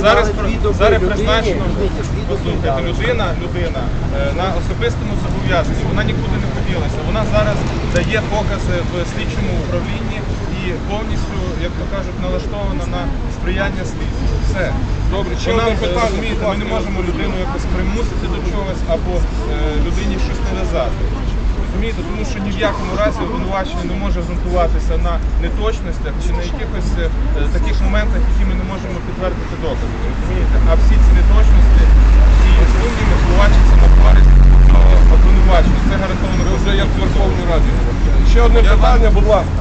зараз, зараз призначено, послухайте, людина, людина е, на особистому зобов'язанні, вона нікуди не поділася. Вона зараз дає покази в слідчому управлінні і повністю, як то кажуть, налаштована на сприяння слідству. Все. Добре, е, питання, розумієте, ми не можемо людину якось примусити до чогось або е, людині щось нав'язати. Розумієте, тому що ні в якому разі обвинувачення не може ґрунтуватися на неточностях чи на якихось е, таких моментах, які ми не можемо підтвердити докази. Розумієте? А всі ці неточності і сумніви впливаються на користь обвинувачення. Це гарантовано Ви вже як в Верховній Раді. Ще одне питання, будь ласка.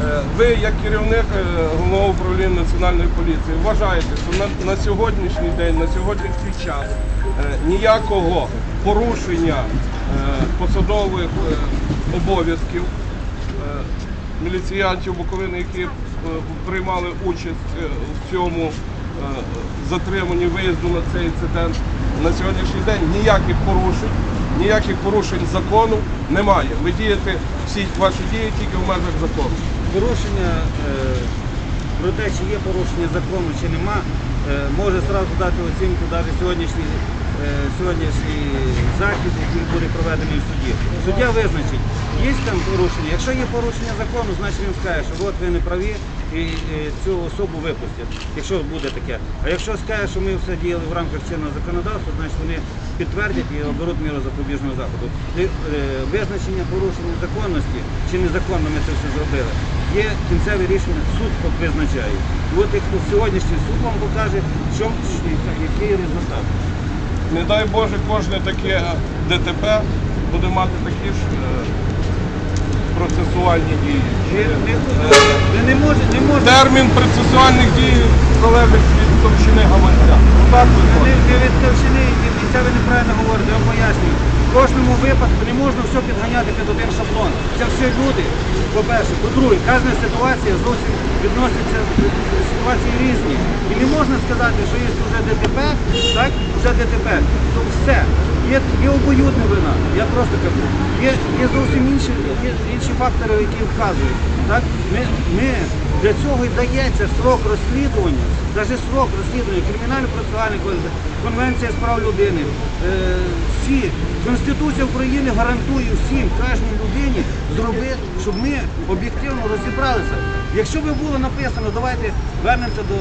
Е, Ви, як керівник е, головного управління національної поліції, вважаєте, що на, на сьогоднішній день, на сьогоднішній час е, ніякого порушення посадових обов'язків міліціянтів Буковини, які приймали участь в цьому затриманні виїзду на цей інцидент. На сьогоднішній день ніяких порушень, ніяких порушень закону немає. Ви дієте всі ваші дії тільки в межах закону. Порушення е, про те, чи є порушення закону, чи нема, е, може зразу дати оцінку навіть сьогоднішній, сьогоднішній захід, який буде проведений в суді. Суддя визначить, є там порушення. Якщо є порушення закону, значить він скаже, що от ви не праві і е, цю особу випустять, якщо буде таке. А якщо скаже, що ми все діяли в рамках чинного законодавства, значить вони підтвердять і оберуть міру запобіжного заходу. Е, Визначення порушення законності чи незаконно ми це все зробили. Є кінцеве рішення, суд визначає. І от як сьогоднішній суд вам покаже, що який результат. Не дай Боже, кожне таке ДТП буде мати такі ж е, процесуальні дії. Ви, ви, Е, не не можете. Термін процесуальних дій залежить від товщини гаманця. Отак Ви, виходить. від товщини, і і це ви неправильно говорите, я вам пояснюю. В кожному випадку не можна все підганяти під один шаблон. Це всі люди, по-перше. По-друге, кожна ситуація зовсім відноситься до ситуації різні. І не можна сказати, що є вже ДТП, так, вже ДТП, то все. Є, є обоюдна вина, я просто кажу. Є, є зовсім інші, є інші фактори, які вказують. Так? Ми, ми для цього і дається срок розслідування, навіть срок розслідування, кримінально-процесуальний конвенція з прав людини. Е, всі Конституція України гарантує всім, кожній людині зробити, щоб ми об'єктивно розібралися. Якщо би було написано, давайте вернемося до